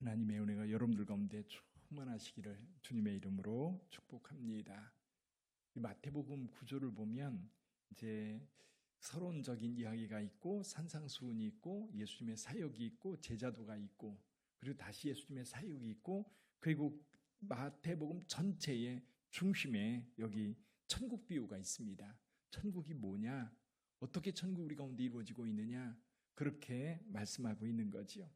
하나님의 은혜가 여러분들 가운데 충만하시기를 주님의 이름으로 축복합니다. 이 마태복음 구조를 보면 이제 서론적인 이야기가 있고 산상수훈이 있고 예수님의 사역이 있고 제자도가 있고 그리고 다시 예수님의 사역이 있고 그리고 마태복음 전체의 중심에 여기 천국 비유가 있습니다. 천국이 뭐냐? 어떻게 천국 우리 가운데 이루어지고 있느냐? 그렇게 말씀하고 있는 거지요.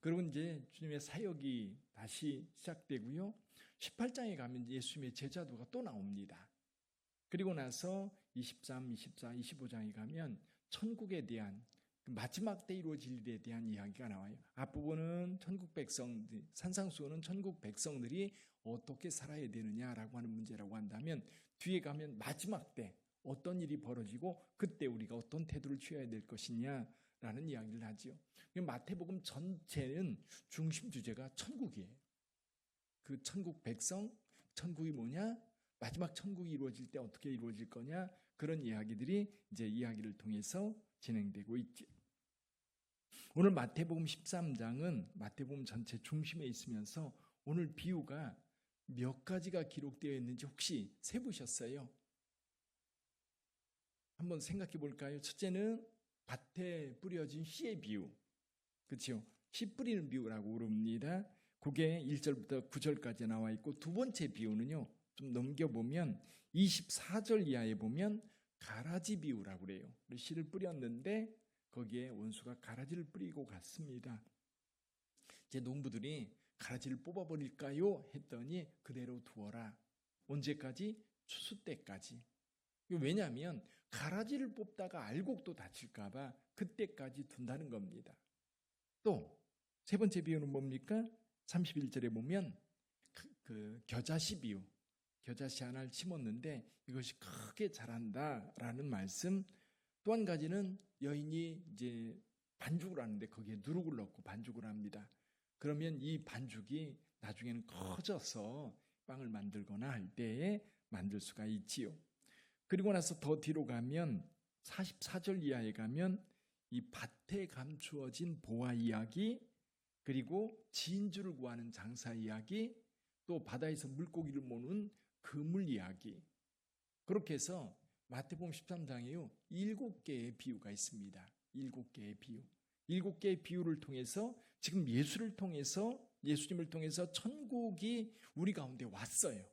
그리고 이제 주님의 사역이 다시 시작되고요. 18장에 가면 예수님의 제자도가 또 나옵니다. 그리고 나서 23, 24, 25장에 가면 천국에 대한 그 마지막 때 이루어질 일에 대한 이야기가 나와요. 앞부분은 천국 백성들, 산상수호는 천국 백성들이 어떻게 살아야 되느냐라고 하는 문제라고 한다면 뒤에 가면 마지막 때 어떤 일이 벌어지고 그때 우리가 어떤 태도를 취해야 될 것이냐라는 이야기를 하지요. 마태복음 전체는 중심 주제가 천국이에요. 그 천국 백성, 천국이 뭐냐? 마지막 천국이 이루어질 때 어떻게 이루어질 거냐? 그런 이야기들이 이제 이야기를 통해서 진행되고 있지. 오늘 마태복음 13장은 마태복음 전체 중심에 있으면서 오늘 비유가 몇 가지가 기록되어 있는지 혹시 세보셨어요? 한번 생각해 볼까요? 첫째는 밭에 뿌려진 씨의 비유. 그렇죠? 씨 뿌리는 비유라고 그럽니다. 그게 1절부터 9절까지 나와 있고 두 번째 비유는요. 좀 넘겨보면 24절 이하에 보면 가라지 비유라고 그래요. 씨를 뿌렸는데 거기에 원수가 가라지를 뿌리고 갔습니다. 제 농부들이 가라지를 뽑아버릴까요? 했더니 그대로 두어라. 언제까지? 추수 때까지. 왜냐하면 가라지를 뽑다가 알곡도 다칠까봐 그때까지 둔다는 겁니다. 또 세 번째 비유는 뭡니까? 31절에 보면 그, 그 겨자씨 비유. 겨자씨 하나를 심었는데 이것이 크게 자란다라는 말씀. 또 한 가지는 여인이 이제 반죽을 하는데 거기에 누룩을 넣고 반죽을 합니다. 그러면 이 반죽이 나중에는 커져서 빵을 만들거나 할 때에 만들 수가 있지요. 그리고 나서 더 뒤로 가면 44절 이하에 가면 이 밭에 감추어진 보아 이야기 그리고 진주를 구하는 장사 이야기 또 바다에서 물고기를 모는 그물 이야기 그렇게 해서 마태복음 13장에요 일곱 개의 비유가 있습니다. 일곱 개의 비유. 일곱 개의 비유를 통해서 지금 예수를 통해서 예수님을 통해서 천국이 우리 가운데 왔어요.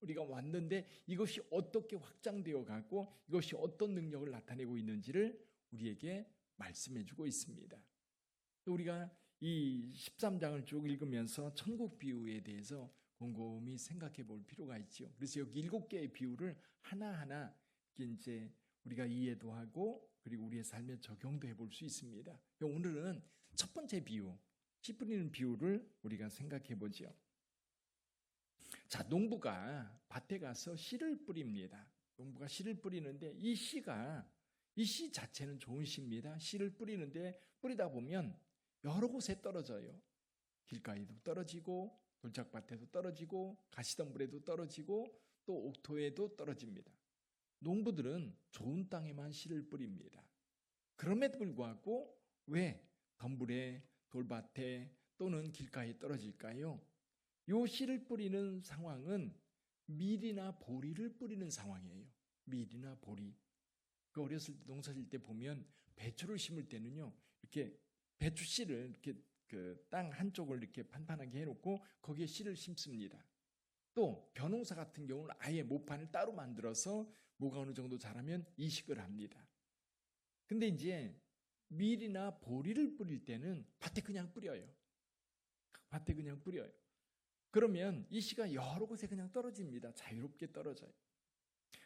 우리가 왔는데 이것이 어떻게 확장되어 가고 이것이 어떤 능력을 나타내고 있는지를 우리에게 말씀해 주고 있습니다. 또 우리가 이 13장을 쭉 읽으면서 천국 비유에 대해서 곰곰이 생각해 볼 필요가 있죠. 그래서 여기 일곱 개의 비유를 하나하나 이제 우리가 이해도 하고 그리고 우리의 삶에 적용도 해볼 수 있습니다. 오늘은 첫 번째 비유, 씨 뿌리는 비유를 우리가 생각해 보죠. 자, 농부가 밭에 가서 씨를 뿌립니다. 농부가 씨를 뿌리는데 이 씨가 이 씨 자체는 좋은 씨입니다. 씨를 뿌리는데 뿌리다 보면 여러 곳에 떨어져요. 길가에도 떨어지고 돌짝밭에도 떨어지고 가시덤불에도 떨어지고 또 옥토에도 떨어집니다. 농부들은 좋은 땅에만 씨를 뿌립니다. 그럼에도 불구하고 왜 덤불에 돌밭에 또는 길가에 떨어질까요? 요 씨를 뿌리는 상황은 밀이나 보리를 뿌리는 상황이에요. 밀이나 보리. 그 어렸을 때 농사질 때 보면 배추를 심을 때는요, 이렇게 배추 씨를 이렇게 그 땅 한쪽을 이렇게 판판하게 해놓고 거기에 씨를 심습니다. 또 벼농사 같은 경우는 아예 모판을 따로 만들어서 뭐가 어느 정도 자라면 이식을 합니다. 근데 이제 밀이나 보리를 뿌릴 때는 밭에 그냥 뿌려요. 밭에 그냥 뿌려요. 그러면 이 씨가 여러 곳에 그냥 떨어집니다. 자유롭게 떨어져요.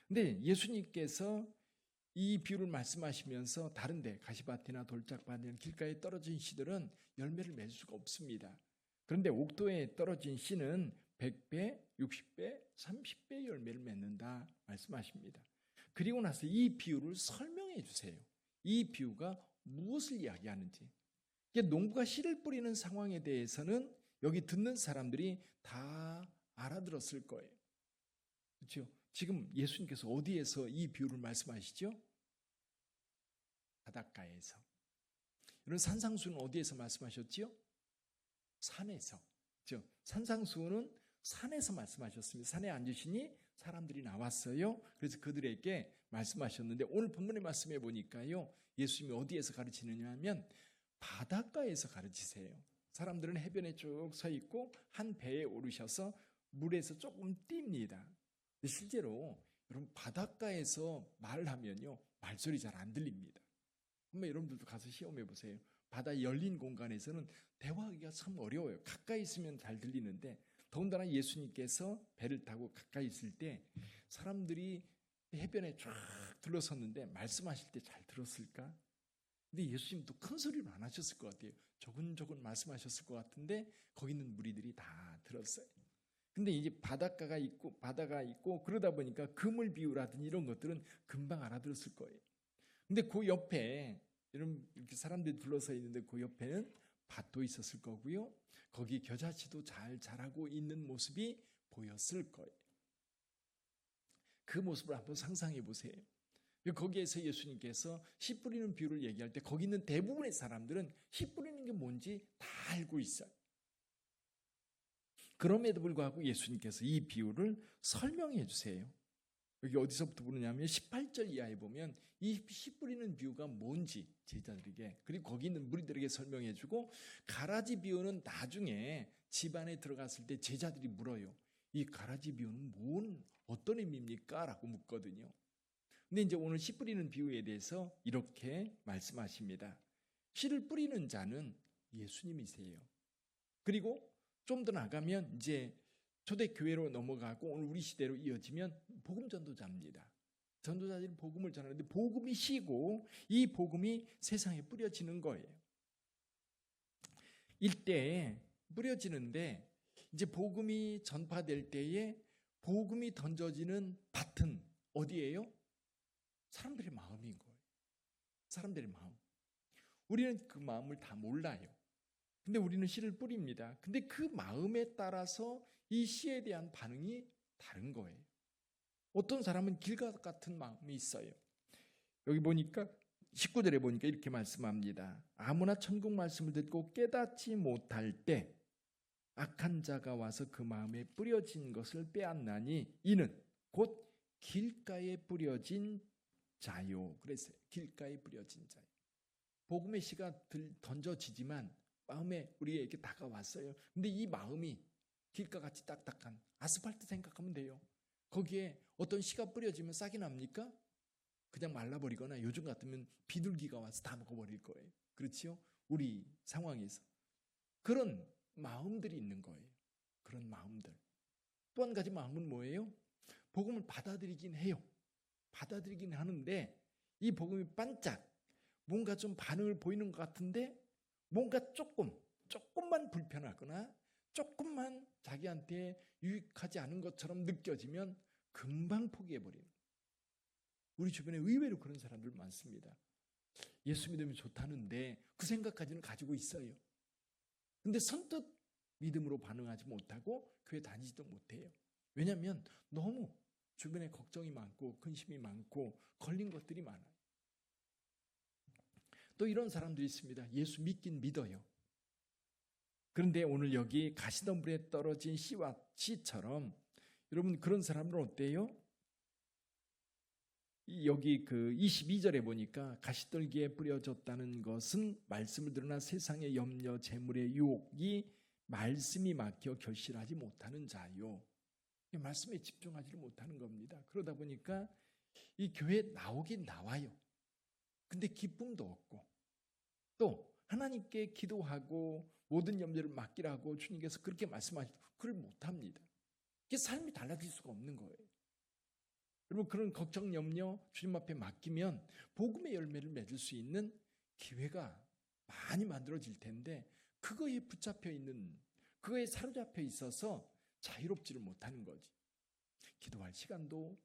근데 예수님께서 이 비유를 말씀하시면서 다른데 가시밭이나 돌짝밭이나 길가에 떨어진 씨들은 열매를 맺을 수가 없습니다. 그런데 옥도에 떨어진 씨는 100배, 60배, 30배 열매를 맺는다 말씀하십니다. 그리고 나서 이 비유를 설명해 주세요. 이 비유가 무엇을 이야기하는지. 농부가 씨를 뿌리는 상황에 대해서는 여기 듣는 사람들이 다 알아들었을 거예요. 그렇죠? 지금 예수님께서 어디에서 이 비유를 말씀하시죠? 바닷가에서. 이런 산상수는 어디에서 말씀하셨지요? 산에서. 즉 산상수훈은 산에서 말씀하셨습니다. 산에 앉으시니 사람들이 나왔어요. 그래서 그들에게 말씀하셨는데 오늘 본문의 말씀해 보니까요. 예수님이 어디에서 가르치느냐 하면 바닷가에서 가르치세요. 사람들은 해변에 쭉 서 있고 한 배에 오르셔서 물에서 조금. 근데 실제로 여러분 바닷가에서 말을 하면요. 말소리 잘 안 들립니다. 한번 여러분들도 가서 시험해 보세요. 바다 열린 공간에서는 대화하기가 참 어려워요. 가까이 있으면 잘 들리는데 더군다나 예수님께서 배를 타고 가까이 있을 때 사람들이 해변에 쫙 둘러섰는데 말씀하실 때 잘 들었을까? 근데 예수님도 큰 소리로 안 하셨을 것 같아요. 조근조근 말씀하셨을 것 같은데 거기 있는 무리들이 다 들었어요. 근데 이제 바닷가가 있고 바다가 있고 그러다 보니까 그물 비유라든지 이런 것들은 금방 알아들었을 거예요. 근데 그 옆에 이런 이렇게 사람들이 둘러서 있는데 그 옆에는 밭도 있었을 거고요. 거기 겨자치도 잘 자라고 있는 모습이 보였을 거예요. 그 모습을 한번 상상해 보세요. 거기에서 예수님께서 씨 뿌리는 비유를 얘기할 때 거기 있는 대부분의 사람들은 씨 뿌리는 게 뭔지 다 알고 있어요. 그럼에도 불구하고 예수님께서 이 비유를 설명해 주세요. 여기 어디서부터 보느냐면 18절 이하에 보면 이 씨 뿌리는 비유가 뭔지 제자들에게 그리고 거기 있는 무리들에게 설명해 주고 가라지 비유는 나중에 집안에 들어갔을 때 제자들이 물어요. 이 가라지 비유는 뭔 어떤 의미입니까? 라고 묻거든요. 근데 이제 오늘 씨 뿌리는 비유에 대해서 이렇게 말씀하십니다. 씨를 뿌리는 자는 예수님이세요. 그리고 좀 더 나가면 이제 초대교회로 넘어가고 오늘 우리 시대로 이어지면 복음 전도자입니다. 전도자들이 복음을 전하는데 복음이 시고 이 복음이 세상에 뿌려지는 거예요. 일대에 뿌려지는데 이제 복음이 전파될 때에 복음이 던져지는 밭은 어디예요? 사람들의 마음인 거예요. 사람들의 마음. 우리는 그 마음을 다 몰라요. 근데 우리는 씨를 뿌립니다. 근데 그 마음에 따라서 이 씨에 대한 반응이 다른 거예요. 어떤 사람은 길가 같은 마음이 있어요. 여기 보니까 19절에 보니까 이렇게 말씀합니다. 아무나 천국 말씀을 듣고 깨닫지 못할 때 악한 자가 와서 그 마음에 뿌려진 것을 빼앗나니 이는 곧 길가에 뿌려진 자요. 그랬어요. 길가에 뿌려진 자요. 복음의 씨가 던져지지만 마음에 우리에게 다가왔어요. 근데 이 마음이 길가 같이 딱딱한 아스팔트 생각하면 돼요. 거기에 어떤 씨가 뿌려지면 싹이 납니까? 그냥 말라버리거나 요즘 같으면 비둘기가 와서 다 먹어버릴 거예요. 그렇지요? 우리 상황에서. 그런 마음들이 있는 거예요. 그런 마음들. 또 한 가지 마음은 뭐예요? 복음을 받아들이긴 해요. 받아들이긴 하는데 이 복음이 반짝 뭔가 좀 반응을 보이는 것 같은데 뭔가 조금, 조금만 불편하거나 조금만 자기한테 유익하지 않은 것처럼 느껴지면 금방 포기해버리는. 우리 주변에 의외로 그런 사람들 많습니다. 예수 믿으면 좋다는데 그 생각까지는 가지고 있어요. 근데 선뜻 믿음으로 반응하지 못하고 교회 다니지도 못해요. 왜냐하면 너무 주변에 걱정이 많고 근심이 많고 걸린 것들이 많아요. 또 이런 사람도 있습니다. 예수 믿긴 믿어요. 그런데 오늘 여기 가시덤불에 떨어진 씨와 씨처럼 여러분 그런 사람들은 어때요? 여기 그 22절에 보니까 가시떨기에 뿌려졌다는 것은 말씀을 들으나 세상의 염려, 재물의 유혹이 말씀이 막혀 결실하지 못하는 자요. 말씀에 집중하지를 못하는 겁니다. 그러다 보니까 이 교회 나오긴 나와요. 근데 기쁨도 없고 또 하나님께 기도하고 모든 염려를 맡기라고 주님께서 그렇게 말씀하시도 그걸 못합니다. 이게 삶이 달라질 수가 없는 거예요. 여러분 그런 걱정 염려 주님 앞에 맡기면 복음의 열매를 맺을 수 있는 기회가 많이 만들어질 텐데 그거에 붙잡혀 있는 그거에 사로잡혀 있어서 자유롭지를 못하는 거지. 기도할 시간도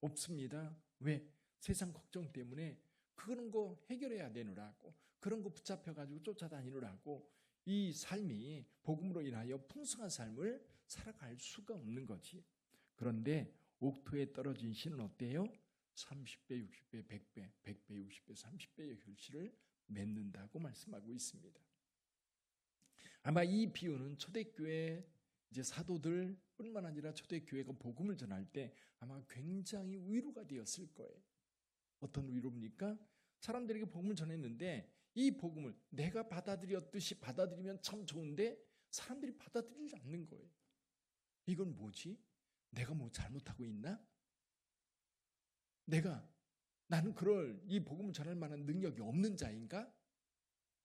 없습니다. 왜? 세상 걱정 때문에 그런 거 해결해야 되느라고 그런 거 붙잡혀 가지고 쫓아다니느라고 이 삶이 복음으로 인하여 풍성한 삶을 살아갈 수가 없는 거지. 그런데 옥토에 떨어진 씨는 어때요? 30배, 60배, 100배, 100배, 60배, 30배의 결실을 맺는다고 말씀하고 있습니다. 아마 이 비유는 초대교회 이제 사도들뿐만 아니라 초대교회가 복음을 전할 때 아마 굉장히 위로가 되었을 거예요. 어떤 위로입니까? 사람들에게 복음을 전했는데 이 복음을 내가 받아들였듯이 받아들이면 참 좋은데 사람들이 받아들이지 않는 거예요. 이건 뭐지? 내가 뭐 잘못하고 있나? 내가 나는 그럴 이 복음을 전할 만한 능력이 없는 자인가?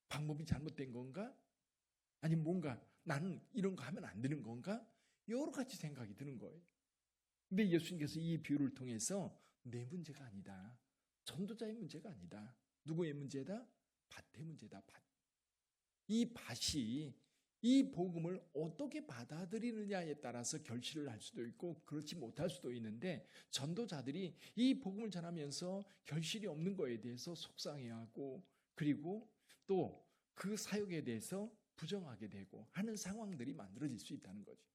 방법이 잘못된 건가? 아니면 뭔가 나는 이런 거 하면 안 되는 건가? 여러 가지 생각이 드는 거예요. 근데 예수님께서 이 비유를 통해서 내 문제가 아니다. 전도자의 문제가 아니다. 누구의 문제다? 밭의 문제다. 밭. 이 밭이 이 복음을 어떻게 받아들이느냐에 따라서 결실을 할 수도 있고 그렇지 못할 수도 있는데 전도자들이 이 복음을 전하면서 결실이 없는 거에 대해서 속상해하고 그리고 또 그 사역에 대해서 부정하게 되고 하는 상황들이 만들어질 수 있다는 거죠.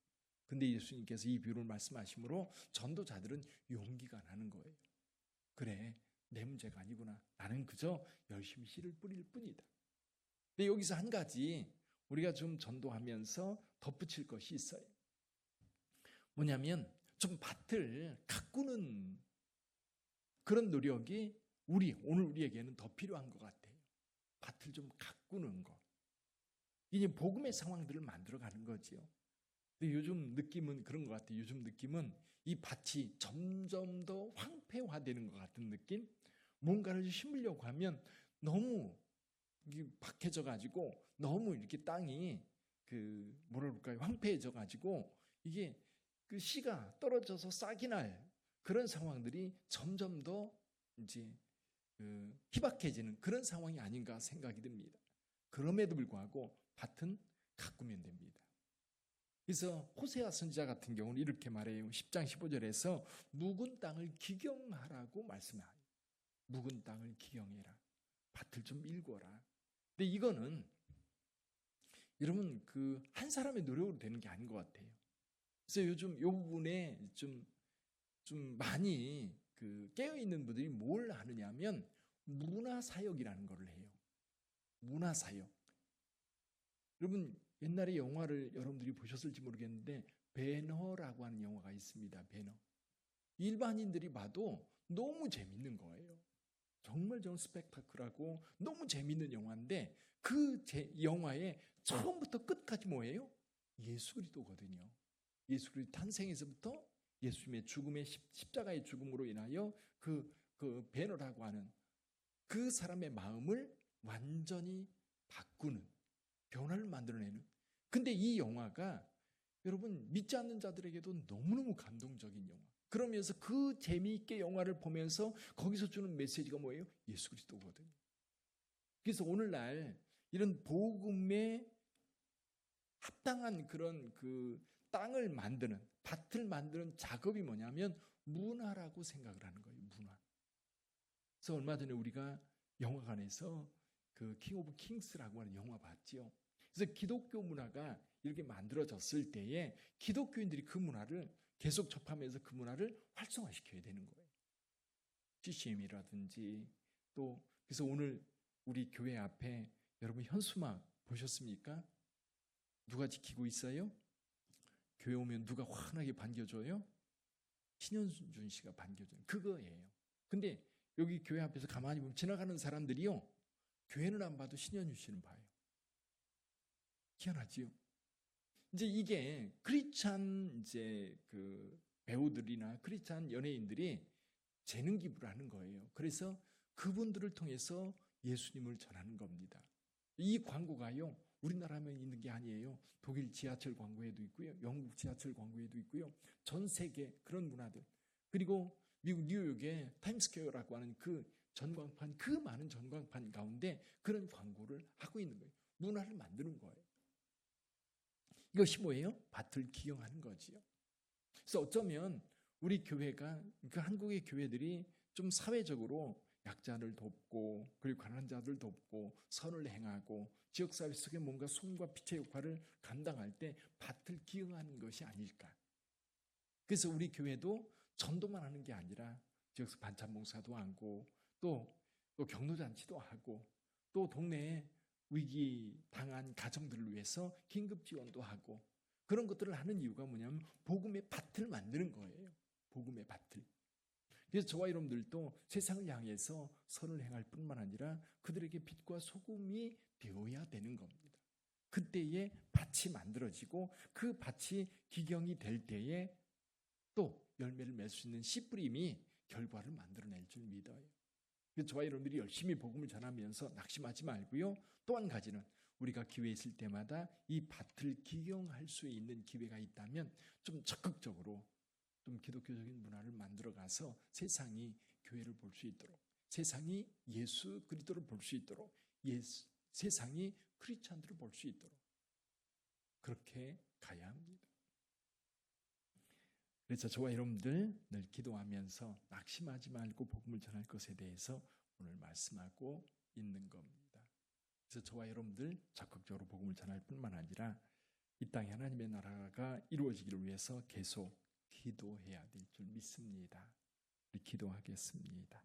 근데 예수님께서 이 비유를 말씀하시므로 전도자들은 용기가 나는 거예요. 그래, 내 문제가 아니구나. 나는 그저 열심히 씨를 뿌릴 뿐이다. 근데 여기서 한 가지 우리가 좀 전도하면서 덧붙일 것이 있어요. 뭐냐면 좀 밭을 가꾸는 그런 노력이 우리 오늘 우리에게는 더 필요한 것 같아요. 밭을 좀 가꾸는 거. 이제 복음의 상황들을 만들어가는 거지요. 근데 요즘 느낌은 그런 것 같아요. 요즘 느낌은 이 밭이 점점 더 황 폐화되는 것 같은 느낌? 뭔가를 심으려고 하면 너무 박해져 가지고 너무 이렇게 땅이 그 뭐라 그럴까요? 황폐해져 가지고 이게 그 씨가 떨어져서 싹이 날 그런 상황들이 점점 더 이제 그 희박해지는 그런 상황이 아닌가 생각이 듭니다. 그럼에도 불구하고 밭은 가꾸면 됩니다. 그래서 호세아 선지자 같은 경우는 이렇게 말해요. 10장 15절에서 묵은 땅을 기경하라고 말씀해요. 묵은 땅을 기경해라. 밭을 좀 일궈라. 근데 이거는 여러분 그 한 사람의 노력으로 되는 게 아닌 것 같아요. 그래서 요즘 이 부분에 좀, 좀 많이 그 깨어 있는 분들이 뭘 하느냐면 문화 사역이라는 걸 해요. 문화 사역. 여러분 옛날에 영화를 여러분들이 보셨을지 모르겠는데 배너라고 하는 영화가 있습니다. 배너. 일반인들이 봐도 너무 재밌는 거예요. 정말 좀 스펙타클하고 너무 재밌는 영화인데 그 영화의 처음부터 끝까지 뭐예요? 예수 그리스도거든요. 예수 그리스도 탄생에서부터 예수님의 죽음의 십자가의 죽음으로 인하여 그, 그 배너라고 하는 그 사람의 마음을 완전히 바꾸는 변화를 만들어내는. 근데 이 영화가 여러분 믿지 않는 자들에게도 너무너무 감동적인 영화. 그러면서 그 재미있게 영화를 보면서 거기서 주는 메시지가 뭐예요? 예수 그리스도거든요. 그래서 오늘날 이런 복음에 합당한 그런 그 땅을 만드는 밭을 만드는 작업이 뭐냐면 문화라고 생각을 하는 거예요. 문화. 그래서 얼마 전에 우리가 영화관에서 그 킹 오브 킹스라고 하는 영화 봤지요. 그래서 기독교 문화가 이렇게 만들어졌을 때에 기독교인들이 그 문화를 계속 접하면서 그 문화를 활성화시켜야 되는 거예요. CCM이라든지 또 그래서 오늘 우리 교회 앞에 여러분 현수막 보셨습니까? 누가 지키고 있어요? 교회 오면 누가 환하게 반겨줘요? 신현준 씨가 반겨줘요. 그거예요. 근데 여기 교회 앞에서 가만히 보면 지나가는 사람들이요. 교회는 안 봐도 신현준 씨는 봐요. 희한하지요? 이제 이게 크리스찬 이제 그 배우들이나 크리스찬 연예인들이 재능 기부를 하는 거예요. 그래서 그분들을 통해서 예수님을 전하는 겁니다. 이 광고가요. 우리나라만 있는 게 아니에요. 독일 지하철 광고에도 있고요. 영국 지하철 광고에도 있고요. 전 세계 그런 문화들. 그리고 미국 뉴욕의 타임스퀘어라고 하는 그 전광판, 그 많은 전광판 가운데 그런 광고를 하고 있는 거예요. 문화를 만드는 거예요. 이것이 뭐예요? 밭을 기용하는 거지요. 그래서 어쩌면 우리 교회가 그 한국의 교회들이 좀 사회적으로 약자를 돕고 그리고 가난한 자들 돕고 선을 행하고 지역 사회 속에 뭔가 손과 빛의 역할을 감당할 때 밭을 기용하는 것이 아닐까. 그래서 우리 교회도 전도만 하는 게 아니라 지역서 반찬 봉사도 하고 또, 또 경로잔치도 하고 또 동네에 위기 당한 가정들을 위해서 긴급 지원도 하고 그런 것들을 하는 이유가 뭐냐면 복음의 밭을 만드는 거예요. 복음의 밭을. 그래서 저와 여러분들도 세상을 향해서 선을 행할 뿐만 아니라 그들에게 빛과 소금이 되어야 되는 겁니다. 그때에 밭이 만들어지고 그 밭이 기경이 될 때에 또 열매를 맺을 수 있는 씨 뿌림이 결과를 만들어낼 줄 믿어요. 그래서 저와 여러분들이 열심히 복음을 전하면서 낙심하지 말고요. 또 한 가지는 우리가 기회 있을 때마다 이 밭을 기경할 수 있는 기회가 있다면 좀 적극적으로 좀 기독교적인 문화를 만들어 가서 세상이 교회를 볼 수 있도록 세상이 예수 그리스도를 볼 수 있도록 예수, 세상이 크리스천들을 볼 수 있도록 그렇게 가야 합니다. 그래서 저와 여러분들 늘 기도하면서 낙심하지 말고 복음을 전할 것에 대해서 오늘 말씀하고 있는 겁니다. 그래서 저와 여러분들 적극적으로 복음을 전할 뿐만 아니라 이 땅에 하나님의 나라가 이루어지기를 위해서 계속 기도해야 될 줄 믿습니다. 기도하겠습니다.